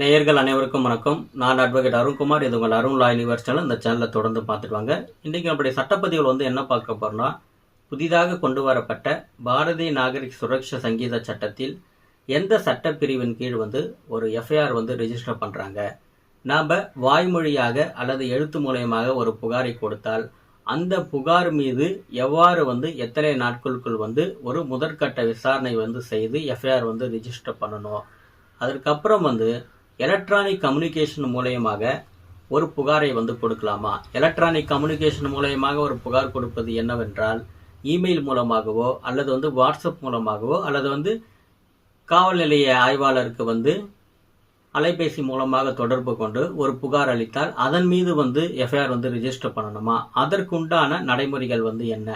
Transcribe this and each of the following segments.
நேயர்கள் அனைவருக்கும் வணக்கம். நான் அட்வொகேட் அருண்குமார். இது உங்கள் அருண் லாய் யூனிவர்ஸ் இந்த சேனலில் தொடர்ந்து பார்த்துட்டு வாங்க. இன்றைக்கி நம்முடைய சட்டப்பதிவுகள் வந்து என்ன பார்க்க போகிறோம்னா புதிதாக கொண்டு வரப்பட்ட பாரதிய நாகரிக் சுரக்ஷா சங்கீத சட்டத்தில் எந்த சட்டப்பிரிவின் கீழ் வந்து ஒரு எஃப்ஐஆர் வந்து ரிஜிஸ்டர் பண்ணுறாங்க நாம் வாய்மொழியாக அல்லது எழுத்து மூலயமாக ஒரு புகாரை கொடுத்தால் அந்த புகார் மீது எவ்வாறு வந்து எத்தனை நாட்களுக்குள் வந்து ஒரு முதற்கட்ட விசாரணை வந்து செய்து எஃப்ஐஆர் வந்து ரிஜிஸ்டர் பண்ணணும்? அதற்கப்புறம் வந்து எலக்ட்ரானிக் கம்யூனிகேஷன் மூலயமாக ஒரு புகாரை வந்து கொடுக்கலாமா? எலக்ட்ரானிக் கம்யூனிகேஷன் மூலயமாக ஒரு புகார் கொடுப்பது என்னவென்றால் இமெயில் மூலமாகவோ அல்லது வந்து வாட்ஸ்அப் மூலமாகவோ அல்லது வந்து காவல் நிலைய ஆய்வாளருக்கு வந்து அலைபேசி மூலமாக தொடர்பு கொண்டு ஒரு புகார் அளித்தால் அதன் மீது வந்து எஃப்ஐஆர் வந்து ரிஜிஸ்டர் பண்ணணுமா? அதற்குண்டான நடைமுறைகள் வந்து என்ன?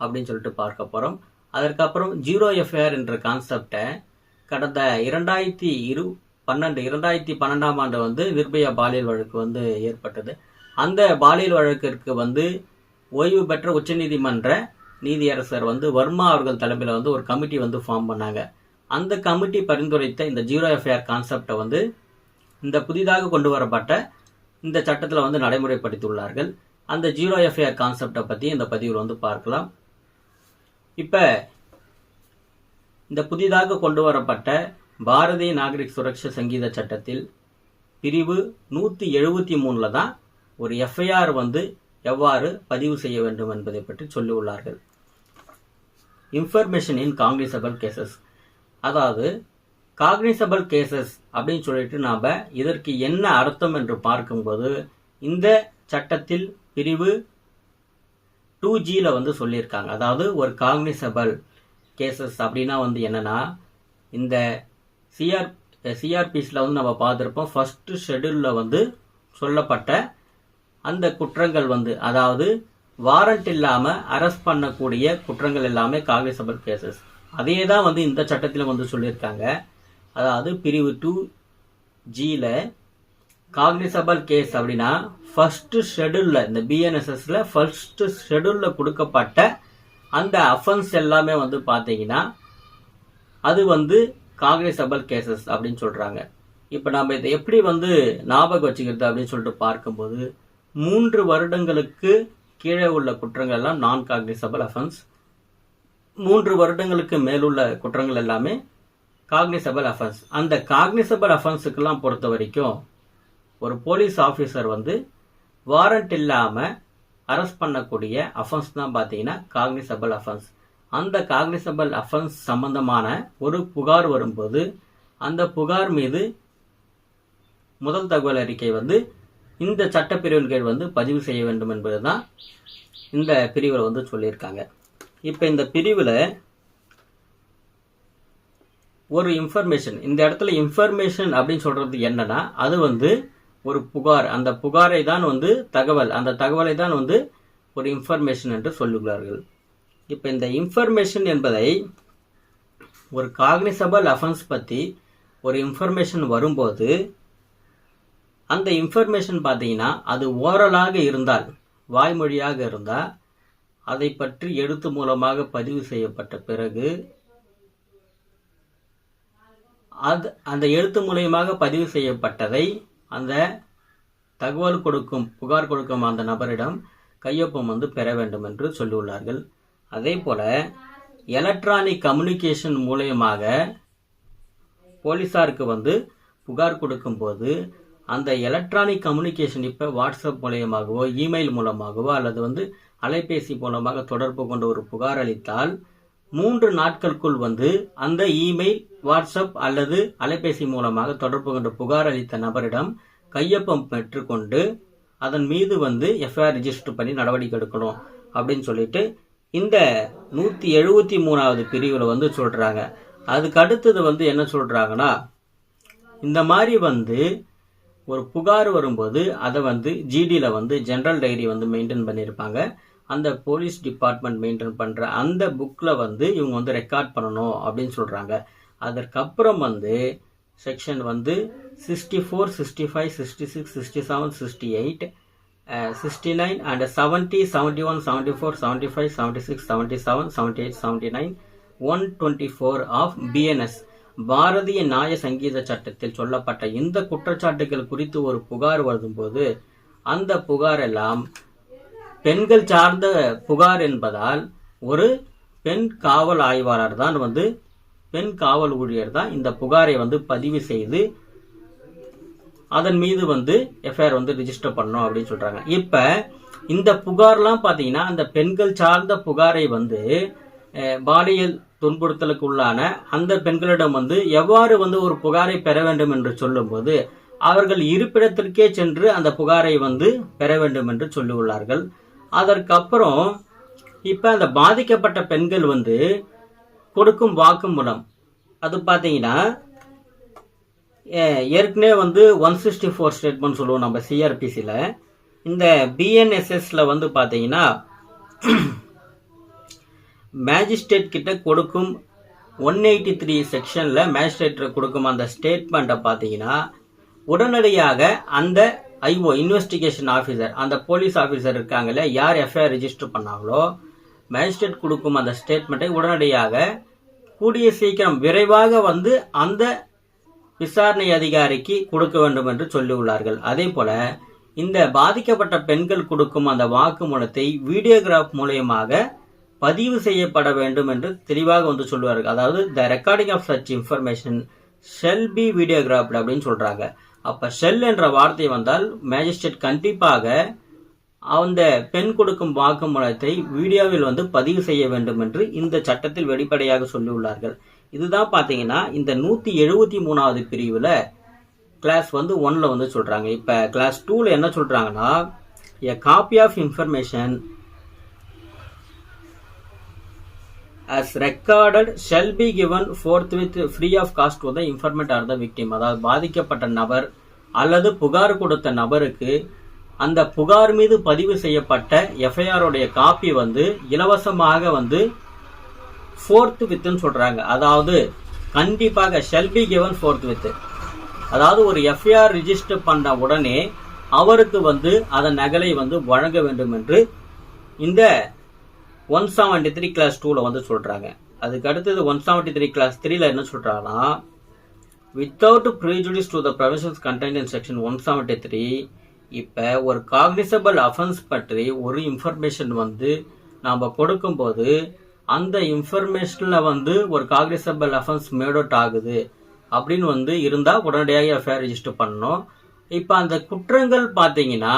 அப்படின்னு சொல்லிட்டு பார்க்க போகிறோம் அதற்கப்புறம் ஜீரோ எஃப்ஐஆர் என்ற கான்செப்டை கடந்த இரண்டாயிரத்தி இரு பன்னெண்டு இரண்டாயிரத்தி பன்னெண்டாம் ஆண்டு வந்து நிர்பயா பாலியல் வழக்கு வந்து ஏற்பட்டது. அந்த பாலியல் வழக்கிற்கு வந்து ஓய்வு பெற்ற உச்சநீதிமன்ற நீதியரசர் வந்து வர்மா அவர்கள் தலைமையில் வந்து ஒரு கமிட்டி வந்து ஃபார்ம் பண்ணாங்க. அந்த கமிட்டி பரிந்துரைத்த இந்த ஜீரோ எஃப்ஐஆர் கான்செப்டை வந்து இந்த புதிதாக கொண்டு வரப்பட்ட இந்த சட்டத்தில் வந்து நடைமுறைப்படுத்தியுள்ளார்கள். அந்த ஜீரோ எஃப்ஐஆர் கான்செப்டை பற்றி இந்த பதிவில் வந்து பார்க்கலாம். இப்போ இந்த புதிதாக கொண்டு வரப்பட்ட பாரதிய நாகரிக் சுரக்ஷா சங்கீத சட்டத்தில் பிரிவு நூற்றி எழுபத்தி மூணில் தான் ஒரு எஃப்ஐஆர் வந்து எவ்வாறு பதிவு செய்ய வேண்டும் என்பதை பற்றி சொல்லியுள்ளார்கள் இன்ஃபர்மேஷன் இன் காங்கிரசபிள் கேசஸ் அதாவது காக்னிசபிள் கேசஸ் அப்படின்னு சொல்லிட்டு நாம் இதற்கு என்ன அர்த்தம் என்று பார்க்கும்போது இந்த சட்டத்தில் பிரிவு டூ ஜியில் வந்து சொல்லியிருக்காங்க. அதாவது ஒரு காக்னிசபிள் கேசஸ் அப்படின்னா வந்து என்னென்னா இந்த சிஆர் சிஆர்பிஸில் வந்து நம்ம பார்த்துருப்போம். ஃபஸ்ட்டு ஷெடியூலில் வந்து சொல்லப்பட்ட அந்த குற்றங்கள் வந்து அதாவது வாரண்ட் இல்லாமல் அரெஸ்ட் பண்ணக்கூடிய குற்றங்கள் எல்லாமே காக்னிசபிள் கேசஸ் அதே தான் வந்து இந்த சட்டத்தில் வந்து சொல்லியிருக்காங்க. அதாவது பிரிவு டூ ஜியில் காக்னிசபிள் கேஸ் அப்படின்னா ஃபர்ஸ்ட் ஷெடியூலில் இந்த பிஎன்எஸ்எஸ்ல ஃபர்ஸ்ட் ஷெடியூலில் கொடுக்கப்பட்ட அந்த அஃபென்ஸ் எல்லாமே வந்து பார்த்தீங்கன்னா அது வந்து காக்னிசபிள் கேசஸ் அப்படின்னு சொல்கிறாங்க இப்போ நம்ம இதை எப்படி வந்து ஞாபகம் வச்சுக்கிறது அப்படின்னு சொல்லிட்டு பார்க்கும்போது மூன்று வருடங்களுக்கு கீழே உள்ள குற்றங்கள் எல்லாம் நான் காக்னிசபிள் அஃபென்ஸ் மூன்று வருடங்களுக்கு மேலுள்ள குற்றங்கள் எல்லாமே காக்னிசபிள் அஃபென்ஸ் அந்த காக்னிசபிள் அஃபென்ஸுக்கெல்லாம் பொறுத்த வரைக்கும் ஒரு போலீஸ் ஆஃபீஸர் வந்து வாரண்ட் இல்லாமல் அரெஸ்ட் பண்ணக்கூடிய அஃபென்ஸ் தான் பார்த்தீங்கன்னா காக்னிசபிள் அஃபென்ஸ் அந்த காக்னிசபிள் அஃபென்ஸ் சம்பந்தமான ஒரு புகார் வரும்போது அந்த புகார் மீது முதல் தகவல் அறிக்கை வந்து இந்த சட்டப்பிரிவின் கீழ் வந்து பதிவு செய்ய வேண்டும் என்பது தான் இந்த பிரிவில் வந்து சொல்லியிருக்காங்க. இப்போ இந்த பிரிவில் ஒரு இன்ஃபர்மேஷன் இந்த இடத்துல இன்ஃபர்மேஷன் அப்படின்னு சொல்கிறது என்னன்னா அது வந்து ஒரு புகார். அந்த புகாரை தான் வந்து தகவல் அந்த தகவலை தான் வந்து ஒரு இன்ஃபர்மேஷன் என்று சொல்லுகிறார்கள். இப்போ இந்த இன்ஃபர்மேஷன் என்பதை ஒரு காக்னிசபிள் அஃபென்ஸ் பற்றி ஒரு இன்ஃபர்மேஷன் வரும்போது அந்த இன்ஃபர்மேஷன் பார்த்தீங்கன்னா அது ஓரலாக இருந்தால் வாய்மொழியாக இருந்தால் அதை பற்றி எழுத்து மூலமாக பதிவு செய்யப்பட்ட பிறகு அது அந்த எழுத்து மூலியமாக பதிவு செய்யப்பட்டதை அந்த தகவல் கொடுக்கும் புகார் கொடுக்கும் அந்த நபரிடம் கையொப்பம் வந்து பெற வேண்டும் என்று சொல்லியுள்ளார்கள். அதே போல் எலக்ட்ரானிக் கம்யூனிகேஷன் மூலயமாக போலீஸாருக்கு வந்து புகார் கொடுக்கும்போது அந்த எலக்ட்ரானிக் கம்யூனிகேஷன் இப்போ வாட்ஸ்அப் மூலயமாகவோ இமெயில் மூலமாகவோ அல்லது வந்து அலைபேசி மூலமாக தொடர்பு கொண்ட ஒரு புகார் அளித்தால் மூன்று நாட்களுக்குள் வந்து அந்த இமெயில் வாட்ஸ்அப் அல்லது அலைபேசி மூலமாக தொடர்பு கொண்ட புகார் அளித்த நபரிடம் கையொப்பம் பெற்றுக்கொண்டு அதன் மீது வந்து எஃப்ஐஆர் ரிஜிஸ்டர் பண்ணி நடவடிக்கை எடுக்கணும் அப்படின்னு சொல்லிட்டு இந்த நூற்றி எழுபத்தி மூணாவது பிரிவில் வந்து சொல்கிறாங்க அதுக்கு அடுத்தது வந்து என்ன சொல்கிறாங்கன்னா இந்த மாதிரி வந்து ஒரு புகார் வரும்போது அதை வந்து ஜிடியில் வந்து ஜென்ரல் டைரி வந்து மெயின்டைன் பண்ணியிருப்பாங்க. அந்த போலீஸ் டிபார்ட்மெண்ட் மெயின்டைன் பண்ணுற அந்த புக்கில் வந்து இவங்க வந்து ரெக்கார்ட் பண்ணணும் அப்படின்னு சொல்கிறாங்க அதற்கப்புறம் வந்து செக்ஷன் வந்து sixty four sixty five sixty six sixty seven sixty eight sixty nine and seventy seventy one seventy four seventy five seventy six seventy seven seventy nine one twenty four of BNS Bharatiya Nyaya Sanhita சட்டத்தில் சொல்லப்பட்ட இந்த குற்றச்சாட்டுகள் குறித்து ஒரு புகார் வரும்போது அந்த புகார் எல்லாம் பெண்கள் சார்ந்த புகார் என்பதால் ஒரு பெண் காவல் ஆய்வாளர் தான் வந்து பெண் காவல் ஊழியர் தான் இந்த புகாரை வந்து பதிவு செய்து அதன் மீது வந்து எஃப்ஐஆர் வந்து ரிஜிஸ்டர் பண்ணோம் அப்படின்னு சொல்கிறாங்க இப்போ இந்த புகார்லாம் பார்த்தீங்கன்னா அந்த பெண்கள் சார்ந்த புகாரை வந்து பாலியல் துன்புறுத்தலுக்கு உள்ளான அந்த பெண்களிடம் வந்து எவ்வாறு வந்து ஒரு புகாரை பெற வேண்டும் என்று சொல்லும்போது அவர்கள் இருப்பிடத்திற்கே சென்று அந்த புகாரை வந்து பெற வேண்டும் என்று சொல்லியுள்ளார்கள். அதற்கப்புறம் இப்போ அந்த பாதிக்கப்பட்ட பெண்கள் வந்து கொடுக்கும் வாக்குமூலம் அது பார்த்தீங்கன்னா ஏற்கனவே வந்து ஒன் சிக்ஸ்டி ஃபோர் ஸ்டேட்மெண்ட் சொல்லுவோம் நம்ம சிஆர்பிசியில் இந்த பிஎன்எஸ்எஸில் வந்து பார்த்தீங்கன்னா மேஜிஸ்ட்ரேட் கிட்ட கொடுக்கும் ஒன் எயிட்டி த்ரீ செக்ஷனில் மேஜிஸ்ட்ரேட்டை கொடுக்கும் அந்த ஸ்டேட்மெண்ட்டை பார்த்தீங்கன்னா உடனடியாக அந்த ஐஓ இன்வெஸ்டிகேஷன் ஆஃபீஸர் அந்த போலீஸ் ஆஃபீஸர் இருக்காங்கல்ல யார் எஃப்ஐஆர் ரிஜிஸ்டர் பண்ணாங்களோ மேஜிஸ்ட்ரேட் கொடுக்கும் அந்த ஸ்டேட்மெண்ட்டை உடனடியாக கூடிய சீக்கிரம் விரைவாக வந்து அந்த விசாரணை அதிகாரிக்கு கொடுக்க வேண்டும் என்று சொல்லியுள்ளார்கள். அதே போல இந்த பாதிக்கப்பட்ட பெண்கள் கொடுக்கும் அந்த வாக்குமூலத்தை வீடியோகிராஃப் மூலயமாக பதிவு செய்யப்பட வேண்டும் என்று தெளிவாக வந்து சொல்லுவார்கள். அதாவது the recording of such information shall be videographed அப்படின்னு சொல்கிறாங்க அப்போ ஷெல் என்ற வார்த்தை வந்தால் மேஜிஸ்ட்ரேட் கண்டிப்பாக அந்த பெண் கொடுக்கும் வாக்குமூலத்தை வீடியோவில் வந்து பதிவு செய்ய வேண்டும் என்று இந்த சட்டத்தில் வெளிப்படையாக சொல்லியுள்ளார்கள். இதுதான் பார்த்தீங்கன்னா இந்த நூற்றி எழுபத்தி மூணாவது பிரிவில் கிளாஸ் வந்து ஒன்ல வந்து சொல்கிறாங்க இப்போ கிளாஸ் டூவில் என்ன சொல்கிறாங்கன்னா a copy of information as recorded shall be given forthwith free of cost வந்து இன்ஃபர்மேட் ஆர் த விக்டிம் அதாவது பாதிக்கப்பட்ட நபர் அல்லது புகார் கொடுத்த நபருக்கு அந்த புகார் மீது பதிவு செய்யப்பட்ட எஃப்ஐஆருடைய காப்பி வந்து இலவசமாக வந்து ஃபோர்த் வித்துன்னு சொல்கிறாங்க அதாவது கண்டிப்பாக shall be given forthwith அதாவது ஒரு எஃப்ஐஆர் ரிஜிஸ்டர் பண்ண உடனே அவருக்கு வந்து அதன் நகலை வந்து வழங்க வேண்டும் என்று இந்த ஒன் செவன்டி த்ரீ கிளாஸ் டூவில் வந்து சொல்கிறாங்க அதுக்கு அடுத்தது ஒன் செவன்டி த்ரீ கிளாஸ் த்ரீல என்ன சொல்கிறாங்கன்னா without prejudice to the provisions content in section one seventy three இப்போ ஒரு காக்னிசபிள் அஃபென்ஸ் பற்றி ஒரு இன்ஃபர்மேஷன் வந்து நாம் கொடுக்கும்போது அந்த இன்ஃபர்மேஷனில் வந்து ஒரு காக்னிசபிள் அஃபென்ஸ் மேட் அவுட் ஆகுது அப்படின்னு வந்து இருந்தால் உடனடியாக எஃப்ஐஆர் ரிஜிஸ்டர் பண்ணணும். இப்போ அந்த குற்றங்கள் பார்த்தீங்கன்னா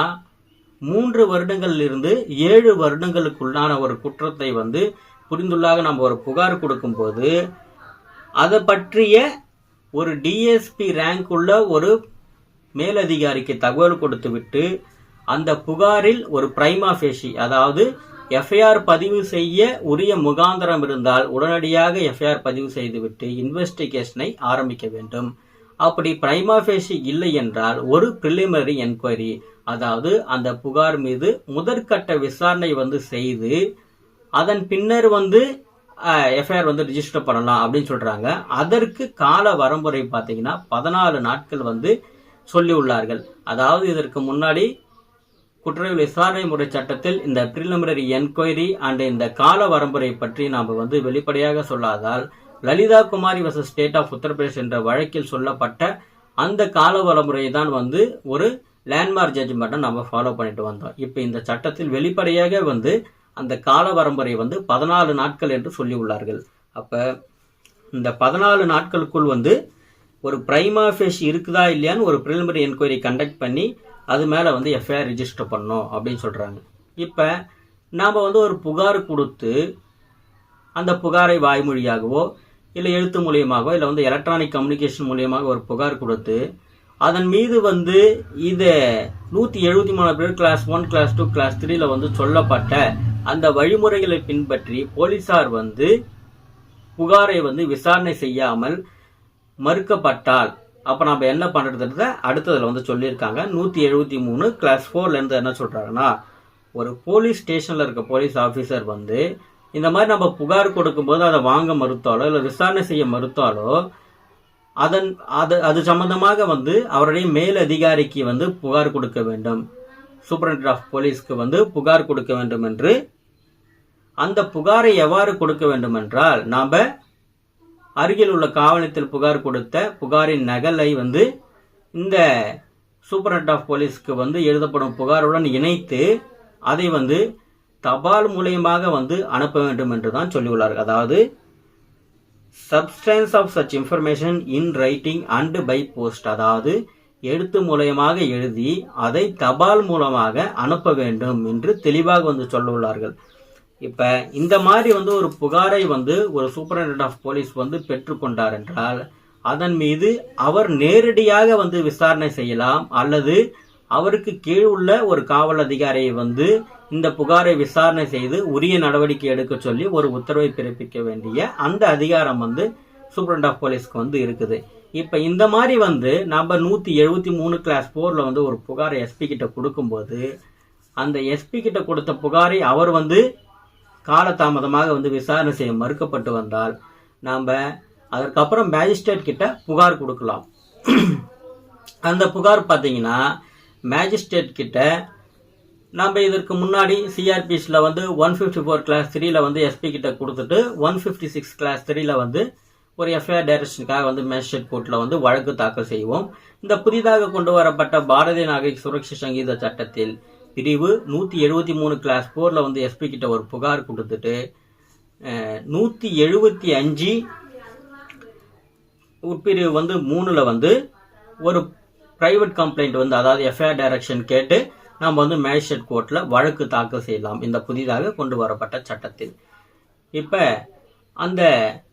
மூன்று வருடங்கள்லிருந்து ஏழு வருடங்களுக்குள்ளான ஒரு குற்றத்தை வந்து புரிந்துள்ளாக நம்ம ஒரு புகார் கொடுக்கும்போது அதை பற்றிய ஒரு டிஎஸ்பி ரேங்க் உள்ள ஒரு மேலதிகாரிக்கு தகவல் கொடுத்து விட்டு அந்த புகாரில் ஒரு பிரைமா ஃபேஷி அதாவது எஃப்ஐஆர் பதிவு செய்ய உரிய முகாந்திரம் இருந்தால் உடனடியாக எஃப்ஐஆர் பதிவு செய்துவிட்டு இன்வெஸ்டிகேஷனை ஆரம்பிக்க வேண்டும். அப்படி பிரைமாஃபேஷி இல்லை என்றால் ஒரு பிரிலிமினரி என்கொயரி அதாவது அந்த புகார் மீது முதற்கட்ட விசாரணை வந்து செய்து அதன் பின்னர் வந்து எஃப்ஐஆர் வந்து ரிஜிஸ்டர் பண்ணலாம் அப்படின்னு சொல்கிறாங்க அதற்கு கால வரம்புரை பார்த்தீங்கன்னா பதினாலு நாட்கள் வந்து சொல்லியுள்ளார்கள். அதாவது இதற்கு முன்னாடி குற்றவியல் விசாரணை முறை சட்டத்தில் இந்த ப்ரிலிமினரி என்கொயரி அண்ட் இந்த கால வரம்புரை பற்றி நாம் வந்து வெளிப்படையாக சொல்லாதால் Lalita Kumari versus state of Uttar Pradesh என்ற வழக்கில் சொல்லப்பட்ட அந்த கால வரம்புரை தான் வந்து ஒரு லேண்ட்மார்க் ஜட்ஜ்மெண்ட்டை நம்ம ஃபாலோ பண்ணிட்டு வந்தோம். இப்போ இந்த சட்டத்தில் வெளிப்படையாக வந்து அந்த கால வரம்புரை வந்து பதினாலு நாட்கள் என்று சொல்லி உள்ளார்கள். அப்போ இந்த பதினாலு நாட்களுக்குள் வந்து ஒரு பிரைமா ஃபேஷ் இருக்குதா இல்லையான்னு ஒரு ப்ரிலிமினரி என்கொயரி கண்டக்ட் பண்ணி அது மேலே வந்து எஃப்ஐஆர் ரிஜிஸ்டர் பண்ணோம் அப்படின்னு சொல்கிறாங்க இப்போ நாம் வந்து ஒரு புகார் கொடுத்து அந்த புகாரை வாய்மொழியாகவோ இல்லை எழுத்து மூலியமாகவோ இல்லை வந்து எலக்ட்ரானிக் கம்யூனிகேஷன் மூலியமாக ஒரு புகார் கொடுத்து அதன் மீது வந்து இது நூற்றி எழுபத்தி மூணு பேர் clause one clause two clause த்ரீல வந்து சொல்லப்பட்ட அந்த வழிமுறைகளை பின்பற்றி போலீசார் வந்து புகாரை வந்து விசாரணை செய்யாமல் மறுக்கப்பட்டால் அப்போ நம்ம என்ன பண்ணுறதுன்றத அடுத்ததில் வந்து சொல்லியிருக்காங்க. நூற்றி எழுபத்தி மூணு கிளாஸ் ஃபோர்லேருந்து என்ன சொல்கிறாங்கன்னா ஒரு போலீஸ் ஸ்டேஷனில் இருக்க போலீஸ் ஆஃபீஸர் வந்து இந்த மாதிரி நம்ம புகார் கொடுக்கும்போது அதை வாங்க மறுத்தாலோ இல்லை விசாரணை செய்ய மறுத்தாலோ அதன் அது அது சம்பந்தமாக வந்து அவருடைய மேல் அதிகாரிக்கு வந்து புகார் கொடுக்க வேண்டும். சூப்பரண்ட் ஆஃப் போலீஸ்க்கு வந்து புகார் கொடுக்க வேண்டும் என்று. அந்த புகாரை எவ்வாறு கொடுக்க வேண்டும் என்றால் நாம் அருகில் உள்ள காவல் நிலையத்தில் புகார் கொடுத்த புகாரின் நகலை வந்து இந்த சூப்பரண்ட் ஆஃப் போலீஸ்க்கு வந்து எழுதப்படும் புகாருடன் இணைத்து அதை வந்து தபால் மூலியமாக வந்து அனுப்ப வேண்டும் என்று தான் சொல்லியுள்ளார்கள். அதாவது substance of such information in writing and by post அதாவது எழுத்து மூலயமாக எழுதி அதை தபால் மூலமாக அனுப்ப வேண்டும் என்று தெளிவாக வந்து சொல்லுள்ளார்கள் இப்ப இந்த மாதிரி வந்து ஒரு புகாரை வந்து ஒரு சூப்பரண்ட் ஆஃப் போலீஸ் வந்து பெற்றுக்கொண்டார் என்றால் அதன் மீது அவர் நேரடியாக வந்து விசாரணை செய்யலாம் அல்லது அவருக்கு கீழ் உள்ள ஒரு காவல் அதிகாரியை வந்து இந்த புகாரை விசாரணை செய்து உரிய நடவடிக்கை எடுக்க சொல்லி ஒரு உத்தரவை பிறப்பிக்க வேண்டிய அந்த அதிகாரம் வந்து சூப்பரண்ட் ஆஃப் போலீஸ்க்கு வந்து இருக்குது. இப்ப இந்த மாதிரி வந்து நம்ம நூத்தி எழுபத்தி மூணு கிளாஸ் போர்ல வந்து ஒரு புகாரை எஸ்பி கிட்ட கொடுக்கும்போது அந்த எஸ்பி கிட்ட கொடுத்த புகாரை அவர் வந்து காலதாமதமாக வந்து விசாரணை செய்ய மறுக்கப்பட்டு வந்தால் நாம் அதற்கப்புறம் மேஜிஸ்ட்ரேட் கிட்ட புகார் கொடுக்கலாம். அந்த புகார் பார்த்தீங்கன்னா மேஜிஸ்ட்ரேட் கிட்ட நம்ம இதற்கு முன்னாடி சிஆர்பிஎஸில் வந்து ஒன் ஃபிஃப்டி ஃபோர் கிளாஸ் த்ரீயில் வந்து எஸ்பி கிட்ட கொடுத்துட்டு ஒன் ஃபிஃப்டி சிக்ஸ் கிளாஸ் த்ரீயில் வந்து ஒரு எஃப்ஐஆர் டைரக்ஷனுக்காக வந்து மேஜிஸ்ட்ரேட் கோர்ட்டில் வந்து வழக்கு தாக்கல் செய்வோம். இந்த புதிதாக கொண்டு வரப்பட்ட பாரதிய நாகரிக் சுரக்ஷா சங்கீத சட்டத்தில் பிரிவு நூற்றி எழுபத்தி மூணு கிளாஸ் ஃபோரில் வந்து எஸ்பி கிட்ட ஒரு புகார் கொடுத்துட்டு நூற்றி எழுபத்தி அஞ்சு உட்பிரிவு வந்து மூணில் வந்து ஒரு ப்ரைவேட் கம்ப்ளைண்ட் வந்து அதாவது எஃப்ஐஆர் டைரக்ஷன் கேட்டு நம்ம வந்து மேஜிஸ்ட்ரேட் கோர்ட்டில் வழக்கு தாக்கல் செய்யலாம். இந்த புதிதாக கொண்டு வரப்பட்ட சட்டத்தில். இப்போ அந்த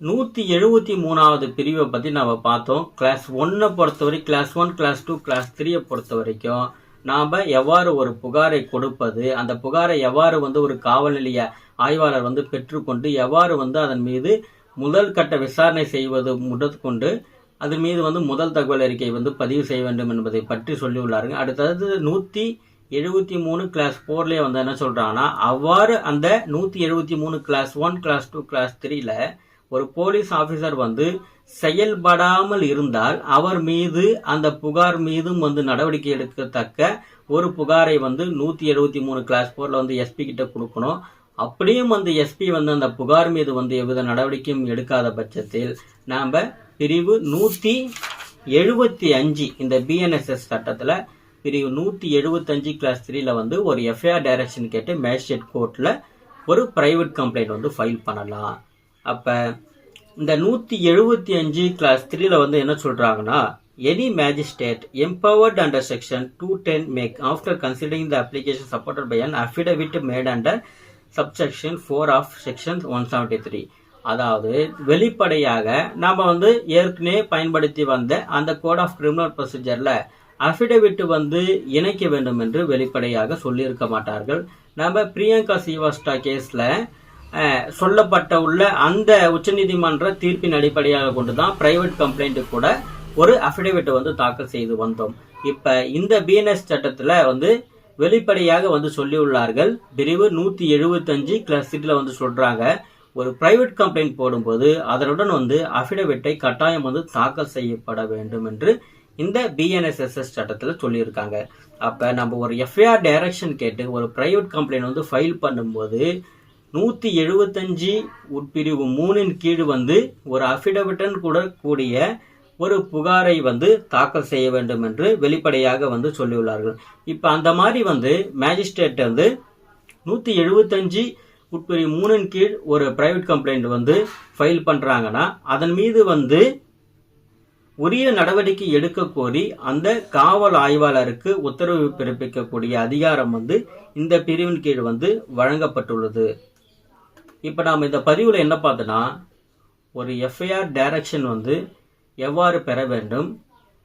நூற்றி எழுபத்தி மூணாவது பிரிவை பற்றி நம்ம பார்த்தோம். கிளாஸ் ஒன்னை வரைக்கும் clause one clause two clause த்ரீயை பொறுத்த வரைக்கும் நாம் எவ்வாறு ஒரு புகாரை கொடுப்பது அந்த புகாரை எவ்வாறு வந்து ஒரு காவல் நிலைய ஆய்வாளர் வந்து பெற்றுக்கொண்டு எவ்வாறு வந்து அதன் மீது முதல் கட்ட விசாரணை செய்வது முதற்கொண்டு அதன் மீது வந்து முதல் தகவல் அறிக்கை வந்து பதிவு செய்ய வேண்டும் என்பதை பற்றி சொல்லியுள்ளாருங்க அடுத்தது நூற்றி எழுபத்தி மூணு கிளாஸ் ஃபோர்லேயே வந்து என்ன சொல்கிறாங்கன்னா அவ்வாறு அந்த நூற்றி எழுபத்தி மூணு clause one clause two clause த்ரீல ஒரு போலீஸ் ஆஃபீஸர் வந்து செயல்படாமல் இருந்தால் அவர் மீது அந்த புகார் மீதும் வந்து நடவடிக்கை எடுக்கத்தக்க ஒரு புகாரை வந்து நூற்றி எழுபத்தி மூணு கிளாஸ் ஃபோரில் வந்து எஸ்பி கிட்ட கொடுக்கணும். அப்படியும் அந்த எஸ்பி வந்து அந்த புகார் மீது வந்து எவ்வித நடவடிக்கையும் எடுக்காத பட்சத்தில் நாம் பிரிவு நூற்றி எழுபத்தி அஞ்சு இந்த பிஎன்எஸ்எஸ் சட்டத்தில் பிரிவு நூற்றி எழுபத்தஞ்சு கிளாஸ் த்ரீல வந்து ஒரு எஃப்ஐஆர் டைரக்ஷன் கேட்டு மேஜிஸ்ட்ரேட் கோர்ட்டில் ஒரு ப்ரைவேட் கம்ப்ளைண்ட் வந்து ஃபைல் பண்ணலாம். அப்போ இந்த நூற்றி எழுபத்தி அஞ்சு கிளாஸ் த்ரீல வந்து என்ன சொல்கிறாங்கன்னா any magistrate empowered under section 210 make after considering the application supported by an affidavit made under subsection 4 of section 173 அதாவது வெளிப்படையாக நாம் வந்து ஏற்கனவே பயன்படுத்தி வந்த அந்த கோட் ஆஃப் கிரிமினல் ப்ரொசீஜரில் அஃபிடவிட் வந்து இணைக்க வேண்டும் என்று வெளிப்படையாக சொல்லியிருக்க மாட்டார்கள். நம்ம பிரியங்கா சீவாஸ்டா கேஸில் சொல்லப்பட்ட உள்ள அந்த உச்சநீதிமன்ற தீர்ப்பின் அடிப்படையாக கொண்டு தான் பிரைவேட் கம்ப்ளைண்ட் கூட ஒரு அஃபிடவிட் வந்து தாக்கல் செய்து வந்தோம். இப்ப இந்த பிஎன்எஸ் சட்டத்துல வந்து வெளிப்படையாக வந்து சொல்லியுள்ளார்கள். பிரிவு நூத்தி எழுபத்தஞ்சு கிளாஸ் வந்து சொல்றாங்க. ஒரு பிரைவேட் கம்ப்ளைண்ட் போடும்போது அதனுடன் வந்து அஃபிடவிட்டை கட்டாயம் வந்து தாக்கல் செய்யப்பட வேண்டும் என்று இந்த பிஎன்எஸ்எஸ்எஸ் சட்டத்தில் சொல்லியிருக்காங்க. அப்ப நம்ம ஒரு எஃப்ஐஆர் டைரக்ஷன் கேட்டு ஒரு பிரைவேட் கம்ப்ளைண்ட் வந்து ஃபைல் பண்ணும்போது நூற்றி எழுபத்தஞ்சு உட்பிரிவு மூணின் கீழ் வந்து ஒரு அஃபிடவிட்டன் கூட கூடிய ஒரு புகாரை வந்து தாக்கல் செய்ய வேண்டும் என்று வெளிப்படையாக வந்து சொல்லியுள்ளார்கள். இப்போ அந்த மாதிரி வந்து மேஜிஸ்ட்ரேட் வந்து நூற்றி எழுபத்தஞ்சு உட்பிரிவு மூணின் கீழ் ஒரு பிரைவேட் கம்ப்ளைண்ட் வந்து ஃபைல் பண்ணுறாங்கன்னா அதன் மீது வந்து உரிய நடவடிக்கை எடுக்க கோரி அந்த காவல் ஆய்வாளருக்கு உத்தரவு பிறப்பிக்கக்கூடிய அதிகாரம் வந்து இந்த பிரிவின் கீழ் வந்து வழங்கப்பட்டுள்ளது. இப்போ நாம் இந்த பதிவில் என்ன பார்த்தோன்னா ஒரு எஃப்ஐஆர் டைரக்ஷன் வந்து எவ்வாறு பெற வேண்டும்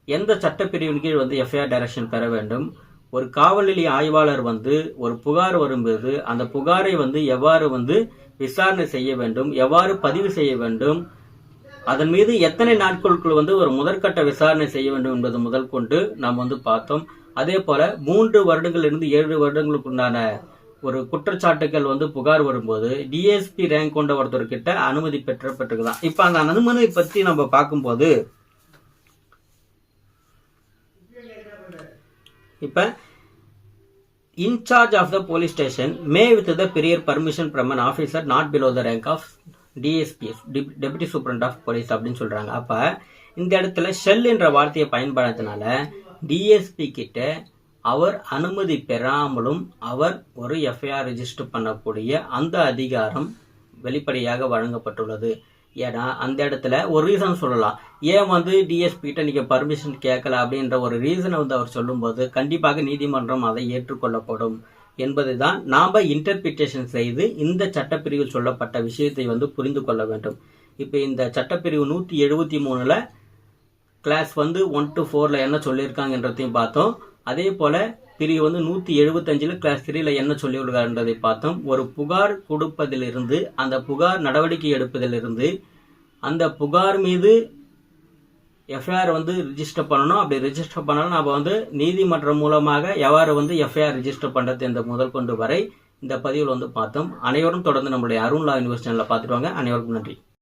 எந்த சட்டப்பிரிவின் கீழ் வந்து எஃப்ஐஆர் டைரக்ஷன் பெற வேண்டும் ஒரு காவல்நிலைய ஆய்வாளர் வந்து ஒரு புகார் வரும்போது அந்த புகாரை வந்து எவ்வாறு வந்து விசாரணை செய்ய வேண்டும் எவ்வாறு பதிவு செய்ய வேண்டும் அதன் மீது எத்தனை நாட்களுக்குள் வந்து ஒரு முதற்கட்ட விசாரணை செய்ய வேண்டும் என்பது முதல் கொண்டு நாம் வந்து பார்த்தோம். அதே போல மூன்று வருடங்களிலிருந்து ஏழு வருடங்களுக்குண்டான ஒரு குற்றச்சாட்டுகள் வந்து புகார் வரும்போது டிஎஸ்பி ரேங்க் கொண்ட ஒருத்தர்கிட்ட அனுமதி பெற்றப்பட்டிருக்குதான் இப்ப அந்த அனுமதி பத்தி நம்ம பார்க்கும்போது இப்ப in charge of the police station may with the prior permission from an officer not below the rank of DSPs deputy superintendent of police அப்படின்னு சொல்றாங்க. அப்ப இந்த இடத்துல ஷெல் என்ற வார்த்தையை பயன்படுத்தினால டிஎஸ்பி கிட்ட அவர் அனுமதி பெறாமலும் அவர் ஒரு எஃப்ஐஆர் ரிஜிஸ்டர் பண்ணக்கூடிய அந்த அதிகாரம் வெளிப்படையாக வழங்கப்பட்டுள்ளது. ஏன்னா அந்த இடத்துல ஒரு ரீசன் சொல்லலாம். ஏன் வந்து டிஎஸ்பிகிட்ட நீங்கள் பர்மிஷன் கேட்கல அப்படின்ற ஒரு ரீசனை வந்து அவர் சொல்லும்போது கண்டிப்பாக நீதிமன்றம் அதை ஏற்றுக்கொள்ளப்படும் என்பதை தான் நாம் இன்டர்பிரிட்டேஷன் செய்து இந்த சட்டப்பிரிவில் சொல்லப்பட்ட விஷயத்தை வந்து புரிந்து கொள்ள வேண்டும். இப்போ இந்த சட்டப்பிரிவு நூற்றி எழுபத்தி மூணில் கிளாஸ் வந்து ஒன் டு ஃபோரில் என்ன சொல்லியிருக்காங்கன்றதையும் பார்த்தோம். அதே போல பிரிவு வந்து நூத்தி எழுபத்தஞ்சுல கிளாஸ் த்ரீல என்ன சொல்லியுள்ளார்ன்றதை பார்த்தோம். ஒரு புகார் கொடுப்பதிலிருந்து அந்த புகார் நடவடிக்கை எடுப்பதிலிருந்து அந்த புகார் மீது எஃப்ஐஆர் வந்து ரிஜிஸ்டர் பண்ணணும். அப்படி ரிஜிஸ்டர் பண்ணாலும் நம்ம வந்து நீதிமன்றம் மூலமாக எவ்வாறு வந்து எஃப்ஐஆர் ரிஜிஸ்டர் பண்ணுறது இந்த முதல் கொண்டு வரை இந்த பதிவில் வந்து பார்த்தோம். அனைவரும் தொடர்ந்து நம்மளுடைய அருண்லா யூனிவர்சிட்டியில் யூனிவர்சிட்டி பார்த்துட்டு வாங்க. அனைவருக்கும் நன்றி.